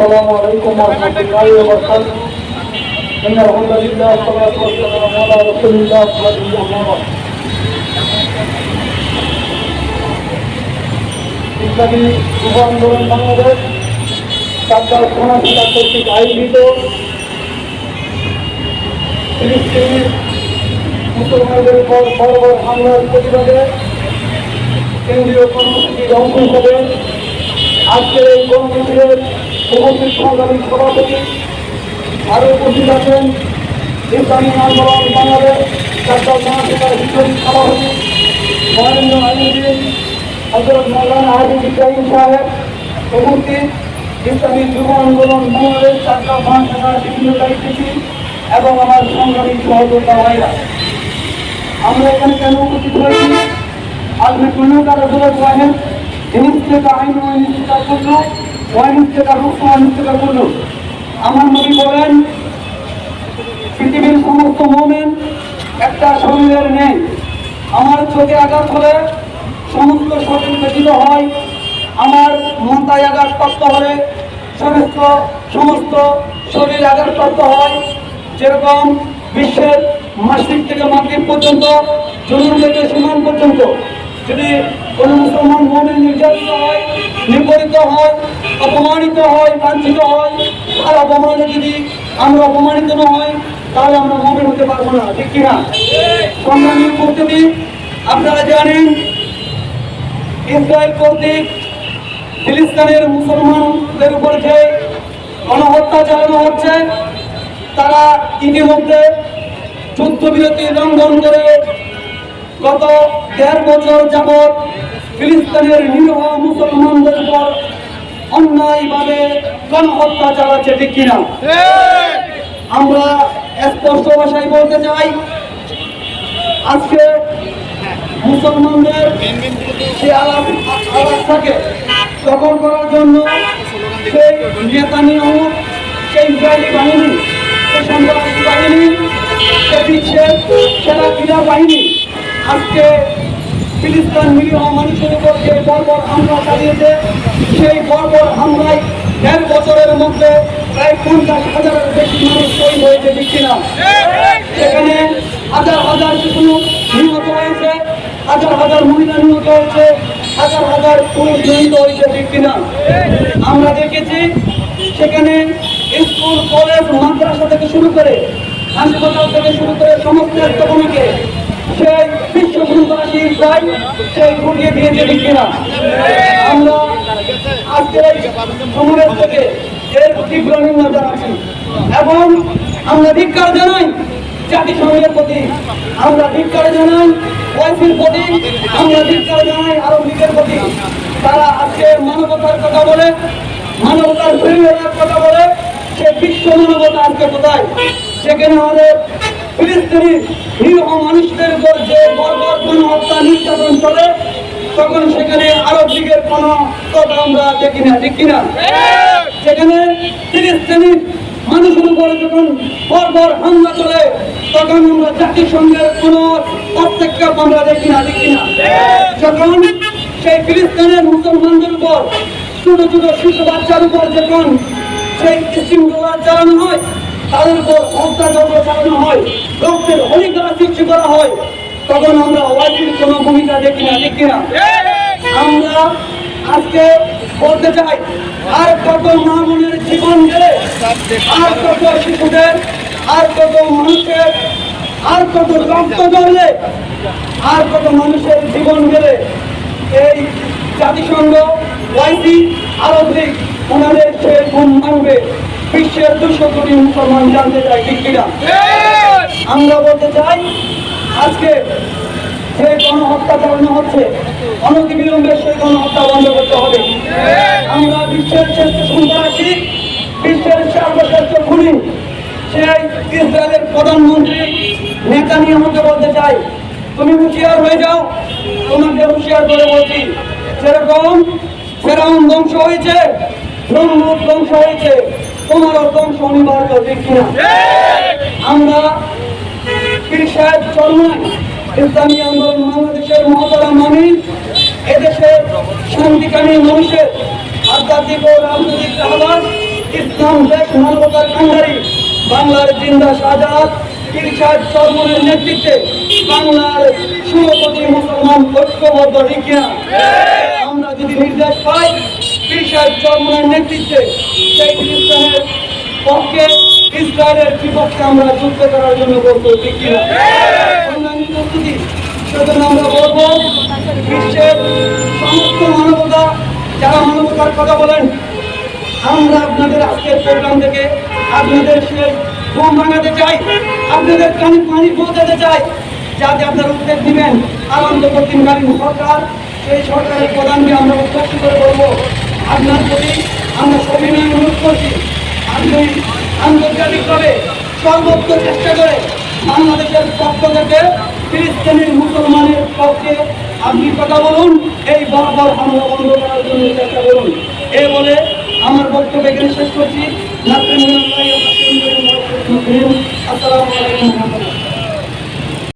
السلام عليكم ورحمة الله وبركاته إن الحمد لله والصلاة والسلام على رسول الله صلى الله عليه وسلم ইসলামী যুব আন্দোলন বাংলাদেশ সরকার সমাজতা কর্তৃক আয়োজিত ফিলিস্তিনের মুসলমানদের উপর বড় বড় হামলার প্রতিবাদে কেন্দ্রীয় কর্মসূচির অংশ হিসেবে আজকের এই কর্মসূচির উপস্থিত সংগ্রামী সভাপতি, আরও উপস্থিত আছেন ইসলামী আন্দোলন বাংলাদেশ, ডাক্তার মহাসভার বিপ্লবী সভাপতি, মহেন্দ্র আলিউদ্দিন হজরত মৌলানা হাবিব ইব্রাহিম সাহেব উপস্থিত, ইসলামী যুব আন্দোলন বাংলাদেশ ডাক্তার মহাসভার বিভিন্ন দায়িত্বশী এবং আমার সংগ্রামী সহযোগিতা ভাইরা। আমরা এখানে কেন উপস্থিত হয়েছি? আজকে পূর্ণতা রসুল সাহেব ইনিস্তে কাহিনী ইনিস্তে ওয়ান আমার মনে বলেন, পৃথিবীর সমস্ত মোমেন একটা শরীরের নেই। আমার চোখে আঘাত হলে সমস্ত শরীর ব্যতীত হয়। আমার মন্তায় আঘাতপ্রাপ্ত হলে সমস্ত সমস্ত শরীর আঘাতপ্রাপ্ত হয়। যেরকম বিশ্বের মাসিক থেকে মাগরীব পর্যন্ত জরুর থেকে সুমান পর্যন্ত যদি কোনো মুসলমান মোমেন নির্যাতিত হয় নিপরিত হয়, অপমানিত হয়, লাঞ্ছিত হয়। আর অপমানে যদি আমরা অপমানিত না হয়, তাহলে আমরা মনে হতে পারব না, ঠিক কিনা সংগ্রামী উপস্থিতি, আপনারা জানেন, ইসরায়েল কর্তৃক ফিলিস্তিনের মুসলমানদের উপর যে গণহত্যা চালানো হচ্ছে, তারা ইতিমধ্যে যুদ্ধবিরতি লঙ্ঘন করে গত দেড় বছর যাবৎ ফিলিস্তিনের নিরীহ মুসলমানদের উপর অন্যায়ভাবে গণহত্যা চালাচ্ছে ঠিক কিনা? আমরা স্পষ্ট ভাষায় বলতে চাই, আজকে মুসলমানদের যে আলাপ থাকে দখল করার জন্য সেই নেতানিয়াহু, সেই ইসরায়েলি বাহিনী সেই সন্ত্রাসী বাহিনী, সে বিশ্বের বাহিনী আজকে ফিলিস্তিন নিরীহ মানুষের উপর যে বর্বর হামলা চালিয়েছে, সেই বর্বর হামলায় দেড় বছরের মধ্যে প্রায় পঞ্চাশ হাজারের বেশি মানুষ শহীদ হয়েছে কিনা। সেখানে হাজার হাজার শিশু নিহত হয়েছে, হাজার হাজার মহিলা নিহত হয়েছে, হাজার হাজার পুরুষ নিহত হয়েছে কিনা। আমরা দেখেছি সেখানে স্কুল, কলেজ, মাদ্রাসা থেকে শুরু করে হাসপাতাল থেকে শুরু করে সমস্ত স্থাপনাকে সেই আমরা আজকের এবং আমরা ধিক্কার জানাই জাতিসংঘের প্রতি। আমরা ধিক্কার জানাই ওয়াইসির প্রতি, আমরা ধিক্কার জানাই আরব লীগের প্রতি। তারা আজকে মানবতার কথা বলে, মানবতার ফিরিয়ে কথা বলে সে বিশ্ব মানবতা আজকে কোথায়? সেখানে আমাদের ফিলিস্তিনি নিরীহ মানুষদের উপর যে বর্বর কোনো হত্যা নির্যাতন চলে, তখন সেখানে আরব লীগের কোনো কথা আমরা দেখি না, ঠিক কিনা? সেখানে ফিলিস্তিনি মানুষের উপরে যখন বর্বর হামলা চলে, তখন আমরা জাতিসংঘের কোনো হস্তক্ষেপ আমরা দেখি না দেখি না যখন সেই ফিলিস্তিনের মুসলমানদের উপর ছোট ছোট শিশু বাচ্চার উপর যখন সেই শৃঙ্খলা চালানো হয় চালানো হয়, রক্তের হলিকরা সৃষ্টি করা হয়। তখন আমরা ওয়াইফির কোনো ভূমিকা দেখি না দেখি না। আমরা আজকে বলতে চাই, আর কত মা বোনের জীবন গেলে, আর কত শিশুদের, আর কত মানুষের, আর কত রক্ত জমলে আর কত মানুষের জীবন গেলে, এই জাতিসংঘ, ওয়াইসি আরব লীগ ওনাদের সে ঘুম ভাঙবে বিশ্বের দুশো কোটি মুসলমান জানতে চাই ঠিক কিনা? আমরা বলতে চাই, আজকে যে গণহত্যা চালানো হচ্ছে, অনতিবিলম্বে সেই গণহত্যা বন্ধ করতে হবে। আমরা বিশ্বের শ্রেষ্ঠ সন্ত্রাসী বিশ্বের সর্বশ্রেষ্ঠ খুনি। সেই ইসরায়েলের প্রধানমন্ত্রী নেতা নিয়ে আমাকে বলতে চাই, তুমি হুঁশিয়ার হয়ে যাও। তোমাকে হুঁশিয়ার করে বলছি, যেরকম ফেরাউন ধ্বংস হয়েছে ব্রহ্মুখ ধ্বংস হয়েছে ঠিক কিনা? আমরা পীর সাহেব বাংলার জিন্দা শাহজাদ ইরশাদ চরমনের নেতৃত্বে বাংলার ষোলো কোটি মুসলমান ঐক্যবদ্ধ ঠিক আমরা যদি নির্দেশ পাই ইরশাদ চরমনের নেতৃত্বে সেই পক্ষে ইসরায়েলের বিপক্ষে আমরা যুদ্ধ করার জন্য বলব, ঠিক কিনা? প্রস্তুতি আমরা বলব, বিশ্বের সমস্ত মানবতা, যারা মানবতার কথা বলেন, আমরা আপনাদের আজকের প্রোগ্রাম থেকে আপনাদের শেষ ঘুম ভাঙাতে চাই, আপনাদের কানে পানি পৌঁছাতে চাই, যাতে আপনারা উদ্যোগ দিবেন আর অন্তর্বর্তীকালীন সরকার, সেই সরকারের প্রধানকে আমরা উদ্যোগ করে বলব, আপনার প্রতি আমরা সবিনয় অনুরোধ করছি। আপনি আন্তর্জাতিকভাবে সর্বোচ্চ চেষ্টা করে বাংলাদেশের পক্ষ থেকে ফিলিস্তিনের মুসলমানের পক্ষে আপনি কথা বলুন, এই বরাবর হামলা বন্ধ করার জন্য চেষ্টা করুন। এ বলে আমার বক্তব্য এখানে শেষ করছি। আসসালামু আলাইকুম